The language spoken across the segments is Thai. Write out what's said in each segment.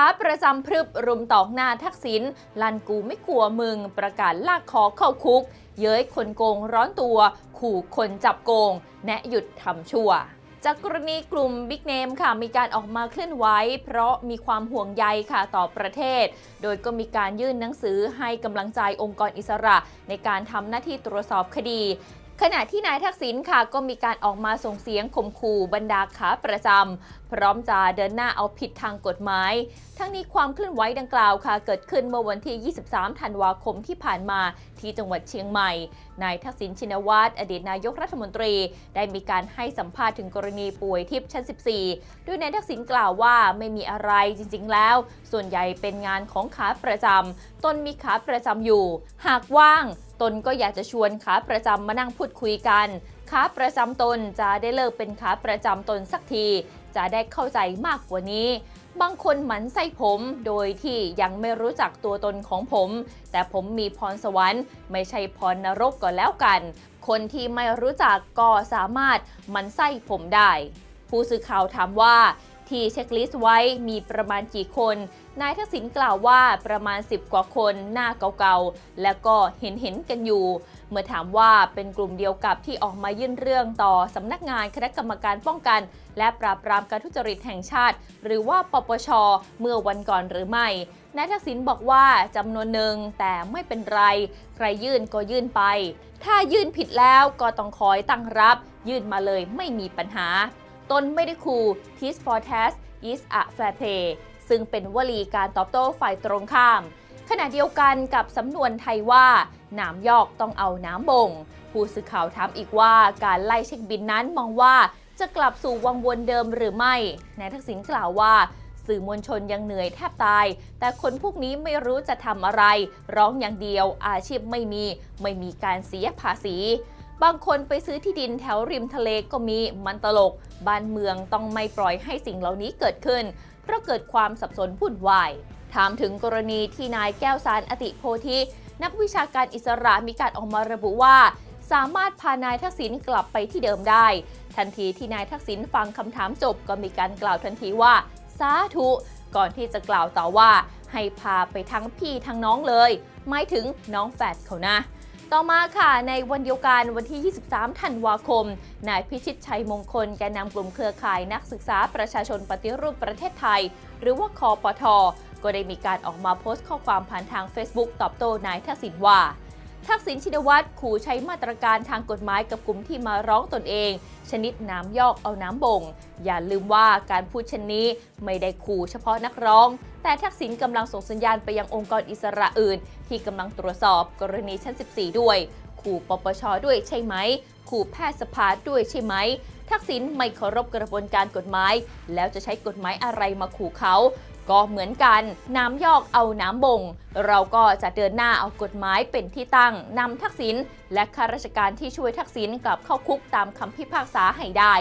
ค้าประจำพรึบรุมตอกหน้าทักษิณลันกูไม่กลัวมึง ประกาศลากคอเข้าคุก เย้ยคนโกงร้อนตัว ขู่คนจับโกง แนะหยุดทำชั่วจากกรณีกลุ่มบิ๊กเนมค่ะมีการออกมาเคลื่อนไหวเพราะมีความห่วงใยค่ะต่อประเทศ โดยก็มีการยื่นหนังสือให้กำลังใจองค์กรอิสระ ในการทำหน้าที่ตรวจสอบคดี ขณะที่นายทักษิณค่ะก็มีการออกมาส่งเสียงข่มขู่บรรดาขาประจำพร้อมจะเดินหน้าเอาผิดทางกฎหมาย ทั้งนี้ความเคลื่อนไหวดังกล่าวค่ะ เกิดขึ้นเมื่อวันที่ 23 ธันวาคมที่ผ่านมาที่จังหวัดเชียงใหม่ นายทักษิณชินวัตรอดีตนายกรัฐมนตรี ได้มีการให้สัมภาษณ์ถึงกรณีป่วยทิพย์ชั้น 14โดยนายทักษิณกล่าวว่าไม่มีอะไรจริงๆ แล้ว ส่วนใหญ่เป็นงานของขาประจำตนมีขาประจำอยู่ หากว่าง ตนก็อยากจะชวนขาประจำมานั่งพูดคุยกันขาประจำตนจะได้เลิกเป็นขาประจำตนสักที จะได้เข้าใจมากกว่านี้ บางคนหมันไส้ผมโดยที่ยังไม่รู้จักตัวตนของผม แต่ผมมีพรสวรรค์ ไม่ใช่พรนรกก็แล้วกัน คนที่ไม่รู้จักก็สามารถหมันไส้ผมได้ ผู้สื่อข่าวถามว่า ที่เช็คลิสต์ไว้มีประมาณกี่คน นายทักษิณกล่าวว่าประมาณ 10 กว่าคนหน้าเก่าๆ แล้วก็เห็นเห็นๆกันอยู่ เมื่อถามว่าเป็นกลุ่มเดียวกับที่ออกมายื่นเรื่องต่อสำนักงานคณะกรรมการป้องกัน และปราบปรามการทุจริตแห่งชาติ หรือว่าปปช เมื่อวันก่อนหรือไม่ นายทักษิณบอกว่าจำนวนหนึ่งแต่ไม่เป็นไร ใครยื่นก็ยื่นไป ถ้ายื่นผิดแล้วก็ต้องคอยตั้งรับ ยื่นมาเลยไม่มีปัญหา ตนไม่ได้คู Teach for Task is a fair play ซึ่งเป็นวลีการตอบโต้ฝ่ายตรงข้าม ขณะเดียวกันกับสำนวนไทยว่านามยอกต้องเอาน้ำบ่ง ผู้สื่อข่าวถามอีกว่าการไล่เช็คบินนั้นมองว่าจะกลับสู่วังวนเดิมหรือไม่ นายทักษิณกล่าวว่า สื่อมวลชนยังเหนื่อยแทบตาย แต่คนพวกนี้ไม่รู้จะทำอะไร ร้องอย่างเดียวอาชีพไม่มี ไม่มีการเสียภาษี บางคนไปซื้อที่ดินแถวริมทะเลก็มีมันตลก บ้านเมืองต้องไม่ปล่อยให้สิ่งเหล่านี้เกิดขึ้น เพราะเกิดความสับสนวุ่นวาย ถามถึงกรณีที่นายแก้วสารอติโพธินักวิชาการอิสระมีการออกมาระบุว่า สามารถพานายทักษิณกลับไปที่เดิมได้ ทันทีที่นายทักษิณฟังคำถามจบก็มีการกล่าวทันทีว่า สาธุ ก่อนที่จะกล่าวต่อว่า ให้พาไปทั้งพี่ทั้งน้องเลยหมายถึงน้องแฝดเขานะ ต่อมาค่ะในวันเดียวกันวันที่ 23 ธันวาคม นายพิชิตชัยมงคลแกนนำกลุ่มเครือข่ายนักศึกษาประชาชนปฏิรูปประเทศไทย หรือว่าคอปท ก็ได้มีการออกมาโพสต์ข้อความผ่านทาง Facebook ตอบโต้นายทักษิณว่า ทักษิณชินวัตรขู่ใช้มาตรการทางกฎหมายกับกลุ่มที่มาร้องตนเอง ชนิดน้ำยอกเอาน้ำบ่ง อย่าลืมว่าการพูดเช่นนี้ไม่ได้ขู่เฉพาะนักร้อง แต่ทักษิณกำลังส่งสัญญาณไปยังองค์กรอิสระอื่น ที่กำลังตรวจสอบกรณีชั้น 14 ด้วย ขู่ปปชด้วยใช่ไหม ขู่แพทยสภาด้วยใช่ไหมทักษิณไม่เคารพกระบวนการกฎหมาย แล้วจะใช้กฎหมายอะไรมาขู่เขา ก็เหมือนกัน น้ำยอกเอาน้ำบ่ง เราก็จะเดินหน้าเอากฎหมายเป็นที่ตั้งนำทักษิณและข้าราชการที่ช่วยทักษิณกลับเข้าคุกตามคำพิพากษาให้ได้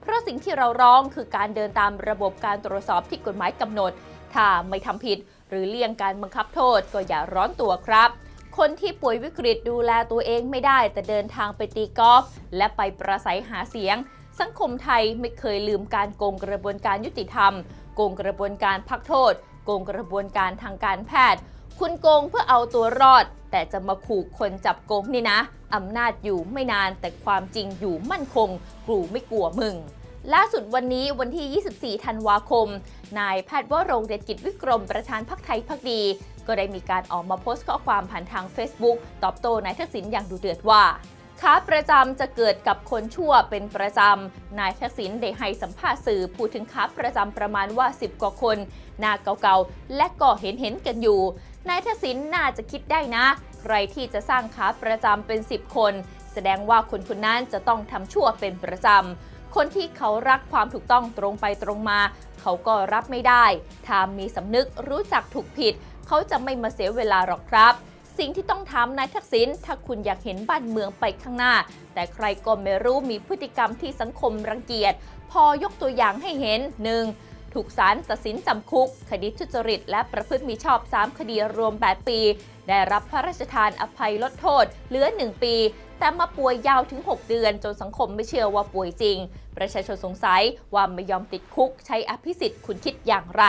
เพราะสิ่งที่เราร้องคือการเดินตามระบบการตรวจสอบที่กฎหมายกำหนด ถ้าไม่ทำผิด หรือเลี่ยงการบังคับโทษก็อย่าร้อนตัวครับคนที่ป่วยวิกฤตดูแลตัวเองไม่ได้ แต่เดินทางไปตีกอล์ฟและไปประสัยหาเสียง สังคมไทยไม่เคยลืมการโกงกระบวนการยุติธรรม โกงกระบวนการพักโทษ โกงกระบวนการทางการแพทย์ คุณโกงเพื่อเอาตัวรอด แต่จะมาขู่คนจับโกงนี่นะอำนาจอยู่ไม่นานแต่ความจริงอยู่มั่นคงกูไม่กลัวมึงล่าสุดวันนี้วันที่ 24 ธันวาคม นายแพทย์วรงเดชกิจวิกรมประธานพักไทยพักดี ก็ได้มีการออกมาโพสต์ข้อความผ่านทาง Facebook ตอบโต้นายทักษิณอย่างดุเดือดว่า ค้าประจำจะเกิดกับคนชั่วเป็นประจำ นายทักษิณได้ให้สัมภาษณ์สื่อพูดถึงค้าประจำประมาณว่า 10 กว่าคนหน้าเก่าๆ และก็เห็นเห็นกันอยู่ นายทักษิณน่าจะคิดได้นะ ใครที่จะสร้างค้าประจำเป็น 10 คน แสดงว่าคนคนนั้นจะต้องทำชั่วเป็นประจำคนที่เขารักความถูกต้องตรงไปตรงมา เขาก็รับไม่ได้ ถ้ามีสำนึกรู้จักถูกผิด เขาจะไม่มาเสียเวลาหรอกครับ สิ่งที่ต้องทำนายทักษิณถ้าคุณอยากเห็นบ้านเมืองไปข้างหน้า แต่ใครก็ไม่รู้มีพฤติกรรมที่สังคมรังเกียจ พอยกตัวอย่างให้เห็น 1. ถูกศาลตัดสินจำคุก คดีทุจริต และประพฤติมีชอบ 3 คดีรวม 8 ปี ได้รับพระราชทานอภัยลดโทษ เหลือ 1 ปี แต่มาป่วยยาวถึง 6 เดือน จนสังคมไม่เชื่อว่าป่วยจริง ประชาชนสงสัยว่าไม่ยอมติดคุก ใช้อภิสิทธิ์คุณคิดอย่างไร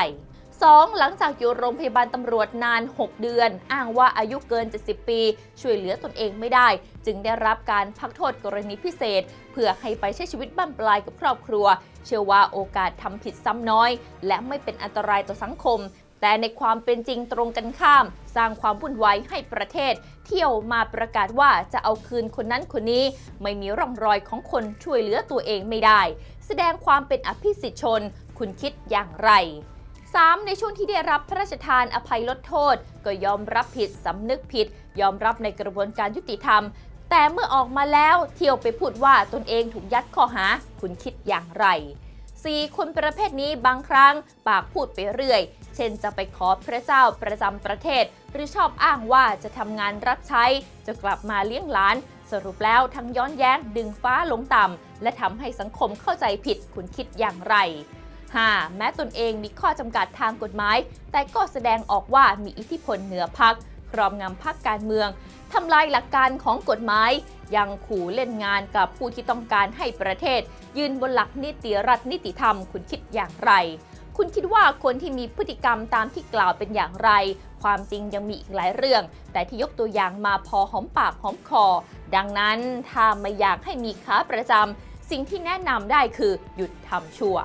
2. หลังจากอยู่โรงพยาบาลตำรวจนาน 6 เดือน อ้างว่าอายุเกิน 70 ปี ช่วยเหลือตนเองไม่ได้ จึงได้รับการพักโทษกรณีพิเศษ เพื่อให้ไปใช้ชีวิตบ้านปลายกับครอบครัว เชื่อว่าโอกาสทำผิดซ้ำน้อย และไม่เป็นอันตรายต่อสังคม แต่ในความเป็นจริงตรงกันข้าม สร้างความวุ่นวายให้ประเทศ เที่ยวมาประกาศว่าจะเอาคืนคนนั้นคนนี้ ไม่มีร่องรอยของคนช่วยเหลือตัวเองไม่ได้ แสดงความเป็นอภิสิทธิชน คุณคิดอย่างไร 3. ในช่วงที่ได้รับพระราชทานอภัยลดโทษ ก็ยอมรับผิดสำนึกผิด ยอมรับในกระบวนการยุติธรรม แต่เมื่อออกมาแล้วเที่ยวไปพูดว่าตนเองถูกยัดข้อหา คุณคิดอย่างไร 4. คนประเภทนี้บางครั้งปากพูดไปเรื่อย เช่นจะไปขอพระเจ้าประจำประเทศ หรือชอบอ้างว่าจะทำงานรับใช้ จะกลับมาเลี้ยงหลาน สรุปแล้วทั้งย้อนแย้งดึงฟ้าลงต่ำและทำให้สังคมเข้าใจผิดคุณคิดอย่างไร 5. แม้ตนเองมีข้อจำกัดทางกฎหมาย แต่ก็แสดงออกว่ามีอิทธิพลเหนือพักครอบงำพักการเมืองทำลายหลักการของกฎหมาย ยังขู่เล่นงานกับผู้ที่ต้องการให้ประเทศ ยืนบนหลักนิติรัฐนิติธรรมคุณคิดอย่างไร คุณคิดว่าคนที่มีพฤติกรรมตามที่กล่าวเป็นอย่างไร ความจริงยังมีอีกหลายเรื่อง แต่ที่ยกตัวอย่างมาพอหอมปากหอมคอ ดังนั้นถ้าไม่อยากให้มีค้าประจำสิ่งที่แนะนำได้คือหยุดทำชั่ว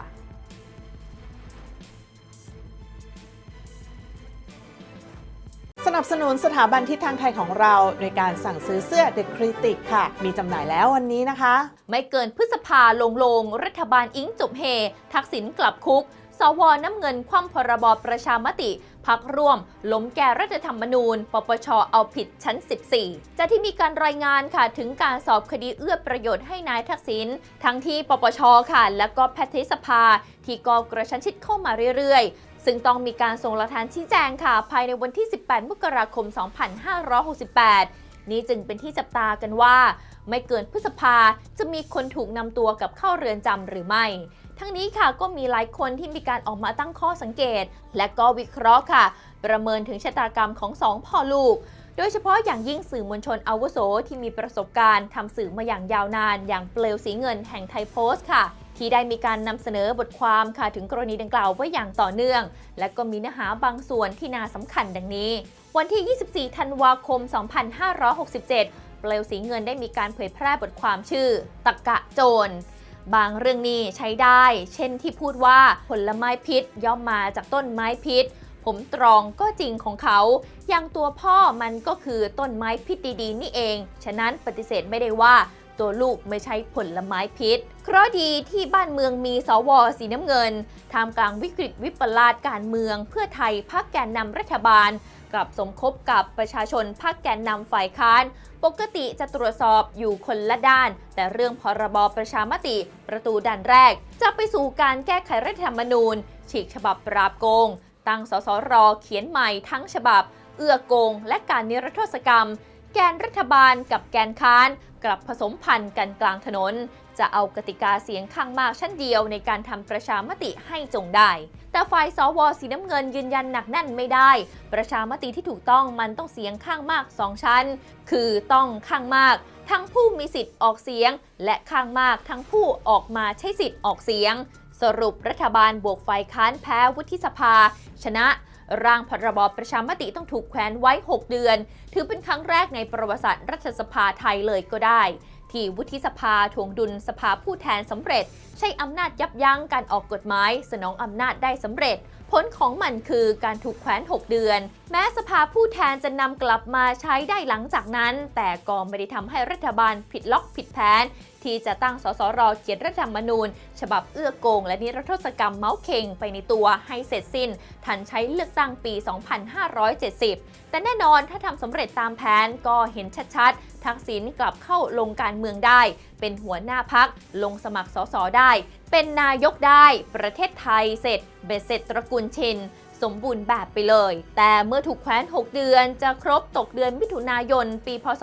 สนับสนุนสถาบันทิศทางไทยของเรา โดยการสั่งซื้อเสื้อ The Critic ค่ะ มีจำหน่ายแล้ววันนี้นะคะ ไม่เกินพฤษภาลงลง รัฐบาลอิงจบเฮ ทักษิณกลับคุก สวน้ำเงินคว่ำพรบประชามติ พักร่วม ล้มแก้รัฐธรรมนูญ ปปชเอาผิดชั้น 14 จะที่มีการรายงานค่ะถึงการสอบคดีเอื้อประโยชน์ให้นายทักษิณทั้งที่ปปชค่ะ และก็แพทยสภาที่กอกระชั้นชิดเข้ามาเรื่อยๆ ซึ่งต้องมีการส่งหลักฐานชี้แจงค่ะ ภายในวันที่ 18 มกราคม 2568 นี้จึงเป็นที่จับตากันว่า ไม่เกินพฤษภาจะมีคนถูกนำตัวกับเข้าเรือนจำหรือไม่ ทั้งนี้ค่ะก็มีหลายคนที่มีการออกมาตั้งข้อสังเกต และก็วิเคราะห์ค่ะ ประเมินถึงชะตากรรมของสองพ่อลูกโดยเฉพาะอย่างยิ่งสื่อมวลชนอาวุโสที่มีประสบการณ์ทำสื่อมาอย่างยาวนาน อย่างเปลวสีเงินแห่งไทยโพสต์ค่ะ ที่ได้มีการนำเสนอบทความค่ะถึงกรณีดังกล่าวไว้อย่างต่อเนื่อง และก็มีเนื้อหาบางส่วนที่น่าสำคัญดังนี้ วันที่ 24 ธันวาคม 2567 เปลวสีเงินได้มีการเผยแพร่บทความชื่อ ตะกะโจรบางเรื่องนี้ใช้ได้ เช่นที่พูดว่าผลไม้พิษย่อมมาจากต้นไม้พิษ ผมตรองก็จริงของเขา อย่างตัวพ่อมันก็คือต้นไม้พิษดีๆ นี่เอง ฉะนั้นปฏิเสธไม่ได้ว่า ตัวลูกไม่ใช่ผลไม้พิษ เคราะดีที่บ้านเมืองมีสวสีน้ำเงินท่ามกลางวิกฤตวิปลาสการเมือง เพื่อไทยพักแกนนำรัฐบาลกลับสมคบกับประชาชนพักแกนนำฝ่ายค้าน ปกติจะตรวจสอบอยู่คนละด้าน แต่เรื่องพรบประชามติ ประตูด่านแรก จะไปสู่การแก้ไขรัฐธรรมนูญ ฉีกฉบับปราบโกง ตั้งสสรเขียนใหม่ทั้งฉบับ เอื้อโกง และการนิรโทษกรรม แกนรัฐบาลกับแกนค้าน กลับผสมพันธุ์กันกลางถนน จะเอากติกาเสียงข้างมากชั้นเดียวในการทำประชามติให้จงได้ แต่ฝ่ายสวสีน้ำเงินยืนยันหนักแน่นไม่ได้ ประชามติที่ถูกต้องมันต้องเสียงข้างมากสองชั้น คือต้องข้างมาก ทั้งผู้มีสิทธิ์ออกเสียง และข้างมากทั้งผู้ออกมาใช้สิทธิ์ออกเสียง สรุปรัฐบาลบวกฝ่ายค้านแพ้วุฒิสภา ชนะ ร่างพรบประชามติต้องถูกแขวนไว้ 6 เดือน ถือเป็นครั้งแรกในประวัติศาสตร์รัฐสภาไทยเลยก็ได้ ที่วุฒิสภาทวงดุลสภาผู้แทนสำเร็จ ใช้อำนาจยับยั้งการออกกฎหมาย สนองอำนาจได้สำเร็จ ผลของมันคือการถูกแขวน 6 เดือน แม้สภาผู้แทนจะนำกลับมาใช้ได้หลังจากนั้น แต่ก็ไม่ได้ทำให้รัฐบาลผิดล็อกผิดแผนที่จะตั้งสสรเขียนรัฐธรรมนูญ ฉบับเอื้อโกง และนิรโทษกรรมเมาส์เข่งไปในตัวให้เสร็จสิ้น ทันใช้เลือกตั้งปี 2570 แต่แน่นอนถ้าทำสำเร็จตามแผนก็เห็นชัดๆ ทักษิณกลับเข้าลงการเมืองได้ เป็นหัวหน้าพักลงสมัครสสได้ เป็นนายกได้ ประเทศไทยเสร็จ เบ็ดเสร็จตระกูลชินสมบูรณ์แบบไปเลย แต่เมื่อถูกแคว้น6 เดือนจะครบตกเดือนมิถุนายน ปี พศ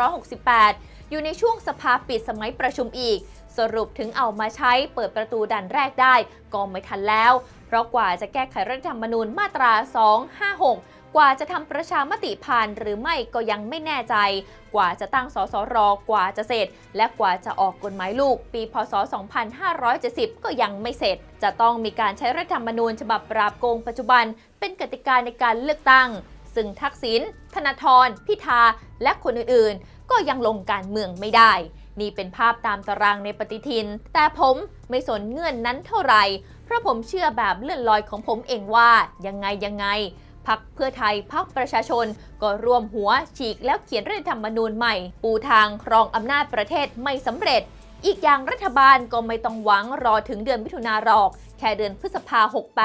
2568 อยู่ในช่วงสภาปิดสมัยประชุมอีก สรุปถึงเอามาใช้เปิดประตูด่านแรกได้ก็ไม่ทันแล้ว เพราะกว่าจะแก้ไขรัฐธรรมนูญมาตรา 256กว่าจะทำประชามติผ่านหรือไม่ก็ยังไม่แน่ใจ กว่าจะตั้งสสรกว่าจะเสร็จ และกว่าจะออกกฎหมายลูก ปีพศ 2570 ก็ยังไม่เสร็จ จะต้องมีการใช้รัฐธรรมนูญฉบับปราบโกงปัจจุบัน เป็นกติกาในการเลือกตั้ง ซึ่งทักษิณธนาธรพิธา และคนอื่นๆ ก็ยังลงการเมืองไม่ได้ นี่เป็นภาพตามตารางในปฏิทิน แต่ผมไม่สนเงื่อนนั้นเท่าไหร่ เพราะผมเชื่อแบบเลื่อนลอยของผมเองว่ายังไงยังไงพักเพื่อไทยพักประชาชนก็รวมหัวฉีกแล้วเขียนรัฐธรรมนูญใหม่ ปูทางครองอำนาจประเทศไม่สำเร็จ อีกอย่างรัฐบาลก็ไม่ต้องหวังรอถึงเดือนมิถุนาหรอก แค่เดือนพฤษภา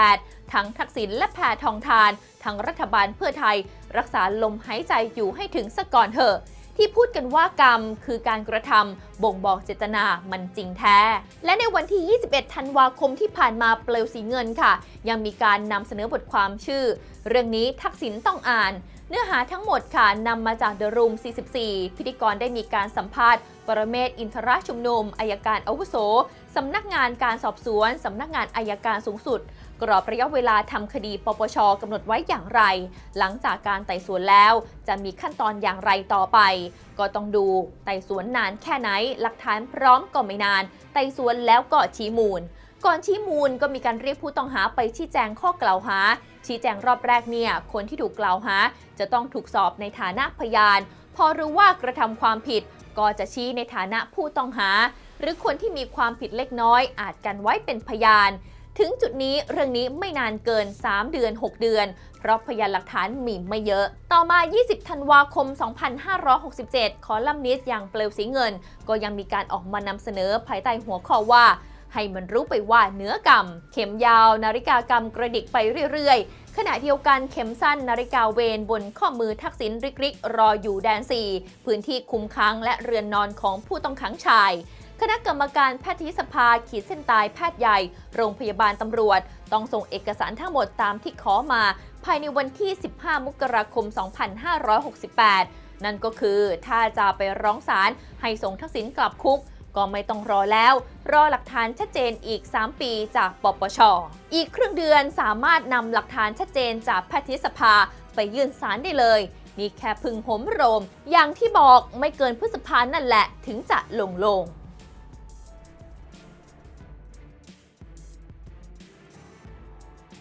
68 ทั้งทักษิณและแพทองทาน ทางรัฐบาลเพื่อไทย รักษาลมหายใจอยู่ให้ถึงสกก่อนเถอะที่พูดกันว่ากรรมคือการกระทำบ่งบอกเจตนามันจริงแท้ และในวันที่ 21 ธันวาคมที่ผ่านมาเปลวสีเงินค่ะ ยังมีการนำเสนอบทความชื่อ เรื่องนี้ทักษิณต้องอ่าน เนื้อหาทั้งหมดค่ะนำมาจาก The Room 44 พิธีกรได้มีการสัมภาษณ์ ปรเมศอินทรชุมนุมอายการอาวุโสสำนักงานการสอบสวน สำนักงานอายการสูงสุด กรอบระยะเวลาทำคดีปปชกำหนดไว้อย่างไร หลังจากการไต่สวนแล้ว จะมีขั้นตอนอย่างไรต่อไป ก็ต้องดูไต่สวนนานแค่ไหน หลักฐานพร้อมก็ไม่นาน ไต่สวนแล้วก็ชี้มูล ก่อนชี้มูลก็มีการเรียกผู้ต้องหาไปชี้แจงข้อกล่าวหา ชี้แจงรอบแรกเนี่ย คนที่ถูกกล่าวหา จะต้องถูกสอบในฐานะพยาน พอรู้ว่ากระทำความผิด ก็จะชี้ในฐานะผู้ต้องหา หรือคนที่มีความผิดเล็กน้อย อาจกันไว้เป็นพยาน ถึงจุดนี้เรื่องนี้ไม่นานเกิน 3 เดือน 6 เดือน เพราะพยานหลักฐานมีไม่เยอะ ต่อมา 20 ธันวาคม 2567 คอลัมนิสต์อย่างเปลวสีเงิน ก็ยังมีการออกมานำเสนอภายใต้หัวข้อว่า ให้มันรู้ไปว่าเนื้อกรรม เข็มยาว นาฬิกากรรมกระดิกไปเรื่อยๆ ขณะเดียวกันเข็มสั้นนาฬิกาเวนบนข้อมือทักษิณริกริกรออยู่แดน 4 พื้นที่คุมค้างและเรือนนอนของผู้ต้องขังชายคณะกรรมการแพทยสภาขีดเส้นตายแพทย์ใหญ่ โรงพยาบาลตำรวจ ต้องส่งเอกสารทั้งหมดตามที่ขอมา ภายในวันที่ 15 มกราคม 2568 นั่นก็คือถ้าจะไปร้องศาลให้ส่งทักษิณกลับคุก ก็ไม่ต้องรอแล้ว รอหลักฐานชัดเจนอีก 3 ปีจากปปช อีกครึ่งเดือนสามารถนำหลักฐานชัดเจนจากแพทยสภาไปยื่นศาลได้เลย นี่แค่พึงหมโรมอย่างที่บอกไม่เกินพฤษภานั่นแหละถึงจะลงลง